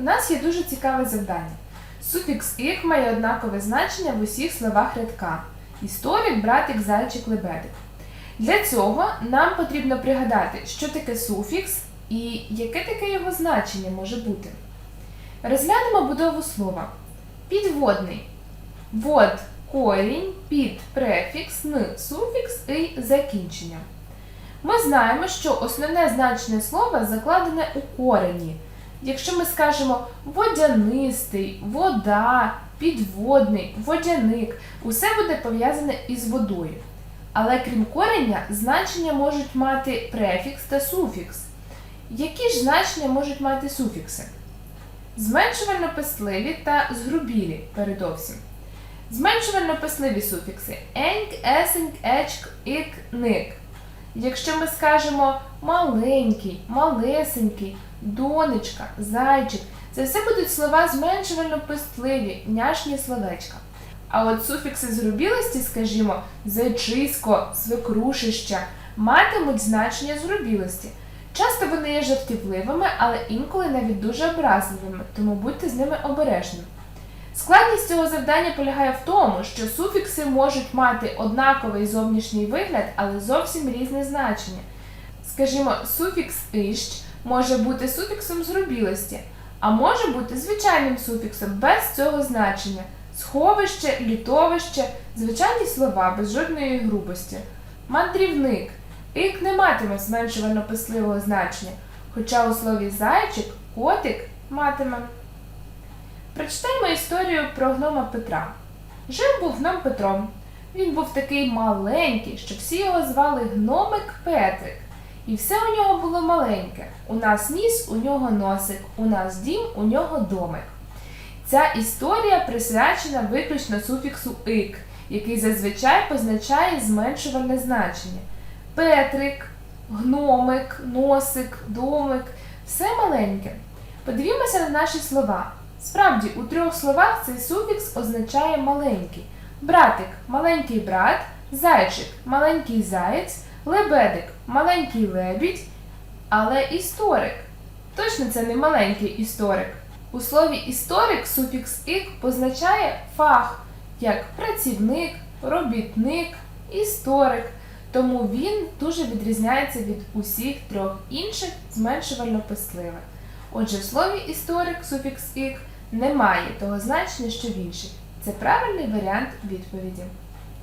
У нас є дуже цікаве завдання. Суфікс «ик» має однакове значення в усіх словах рядка. Історик, братик, зайчик, лебедик. Для цього нам потрібно пригадати, що таке суфікс і яке таке його значення може бути. Розглянемо будову слова. Підводний. Вод корінь, під префікс, н суфікс і закінчення. Ми знаємо, що основне значення слова закладене у корені. Якщо ми скажемо водянистий, вода, підводний, водяник, усе буде пов'язане із водою. Але крім кореня, значення можуть мати префікс та суфікс. Які ж значення можуть мати суфікси? Зменшувально писливі та згрубілі передовсім. Зменшувально писливі суфікси еньк, есеньк, ечк, ік, ник. Якщо ми скажемо маленький, малесенький, донечка, зайчик, це все будуть слова зменшувально пестливі, няшні словечка. А от суфікси зрубілості, скажімо, зайчисько, свекрушища, матимуть значення зрубілості. Часто вони є жартівливими, але інколи навіть дуже образливими, тому будьте з ними обережні. Складність цього завдання полягає в тому, що суфікси можуть мати однаковий зовнішній вигляд, але зовсім різне значення. Скажімо, суфікс «ищ» може бути суфіксом зрубілості, а може бути звичайним суфіксом без цього значення. Сховище, літовище, звичайні слова без жодної грубості. Мандрівник. Ік не матиме зменшувано писливого значення, хоча у слові зайчик, котик матиме. Прочитаємо історію про гнома Петра. Жив був гном Петром. Він був такий маленький, що всі його звали гномик Петрик. І все у нього було маленьке. У нас ніс, у нього носик, у нас дім, у нього домик. Ця історія присвячена виключно суфіксу ик, який зазвичай позначає зменшувальне значення. Петрик, гномик, носик, домик все маленьке. Подивімося на наші слова. Справді, у трьох словах цей суфікс означає маленький. Братик маленький брат, зайчик маленький заєць, лебедик маленький лебідь, але історик. Точно це не маленький історик. У слові історик суфікс ик позначає фах, як працівник, робітник, історик. Тому він дуже відрізняється від усіх трьох інших зменшувально писливих. Отже, в слові історик суфікс ік не має того значення, що в інших. Це правильний варіант відповіді.